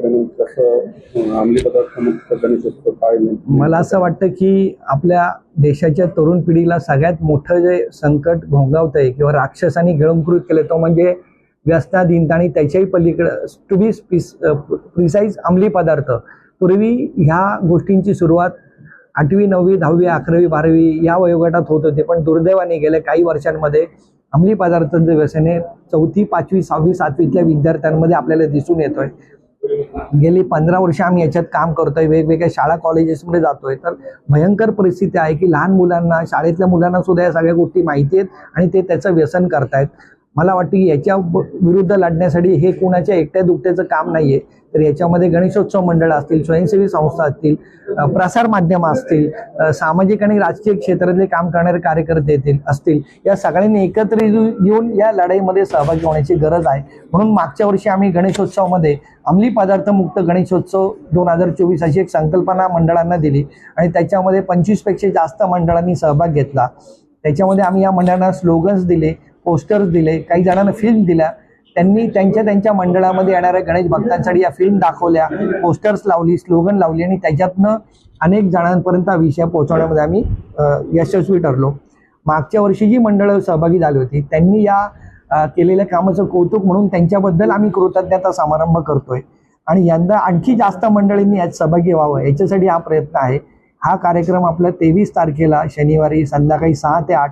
कार्यक्रम कसं अंमली पदार्थ मुक्त गणेशोत्सव मला असं वाटतं की आपल्या देशाच्या तरुण पिढीला सगळ्यात मोठं जे संकट घोंगावत आहे किंवा राक्षसांनी गिळंकृत केलं तो म्हणजे व्यसनाधीनता आणि त्याच्याही पलीकडं टू बी प्रिसाईज अंमली पदार्थ. पूर्वी ह्या गोष्टींची सुरुवात आठवी नववी दहावी अकरावी बारावी या वयोगटात होत होते पण दुर्दैवाने गेल्या काही वर्षांमध्ये अंमली पदार्थांच्या व्यसने चौथी पाचवी सहावी सातवीतल्या विद्यार्थ्यांमध्ये आपल्याला दिसून येतोय. गेली पंधरा वर्ष आम्ही याच्यात काम करतोय वेगवेगळ्या शाळा कॉलेजेसमध्ये जातोय. तर भयंकर परिस्थिती आहे की लहान मुलांना शाळेतल्या मुलांना सुद्धा या सगळ्या गोष्टी माहिती आहेत आणि ते त्याचं व्यसन करतायत. मला वाटतं की याच्या विरुद्ध लढण्यासाठी हे कुणाच्या एकट्या दुकट्याचं काम नाहीये. तर याच्यामध्ये गणेशोत्सव मंडळ असतील स्वयंसेवी संस्था असतील प्रसार माध्यमं असतील सामाजिक आणि राजकीय क्षेत्रातले काम करणारे कार्यकर्ते येतील असतील. या सगळ्यांनी एकत्र येऊन या लढाईमध्ये सहभागी होण्याची गरज आहे. म्हणून मागच्या वर्षी आम्ही गणेशोत्सवामध्ये अंमली पदार्थ मुक्त गणेशोत्सव दोन हजार चोवीस अशी एक संकल्पना मंडळांना दिली आणि त्याच्यामध्ये पंचवीसपेक्षा जास्त मंडळांनी सहभाग घेतला. त्याच्यामध्ये आम्ही या मंडळांना स्लोगन्स दिले. पोस्टर्स दिले काही जणांना फिल्म दिल्या त्यांनी त्यांच्या त्यांच्या मंडळामध्ये येणाऱ्या गणेश भक्तांसाठी या फिल्म दाखवल्या पोस्टर्स लावली स्लोगन लावली आणि त्याच्यातनं अनेक जणांपर्यंत हा विषय पोहोचवण्यामध्ये आम्ही यशस्वी ठरलो. मागच्या वर्षी जी मंडळं सहभागी झाली होती त्यांनी या केलेल्या कामाचं कौतुक म्हणून त्यांच्याबद्दल आम्ही कृतज्ञता समारंभ करतोय. आणि यंदा आणखी जास्त मंडळींनी यात सहभागी व्हावं याच्यासाठी हा प्रयत्न आहे. हा कार्यक्रम आपल्या तेवीस तारखेला शनिवारी संध्याकाळी सहा ते आठ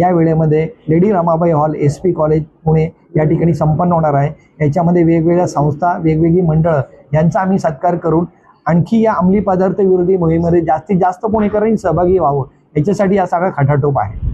या वेळेमध्ये lady Ramabai hall S P college Pune या ठिकाणी संपन्न होणार आहे. याच्यामध्ये वेगवेगळ्या संस्था वेगवेगळी मंडळं यांचा आम्ही सत्कार करून आणखी या अंमली पदार्थ विरोधी मोहिमेमध्ये जास्तीत जास्त पुणेकरांनी सहभागी व्हावं. याच्यासाठी हा सगळा खटाटोप आहे.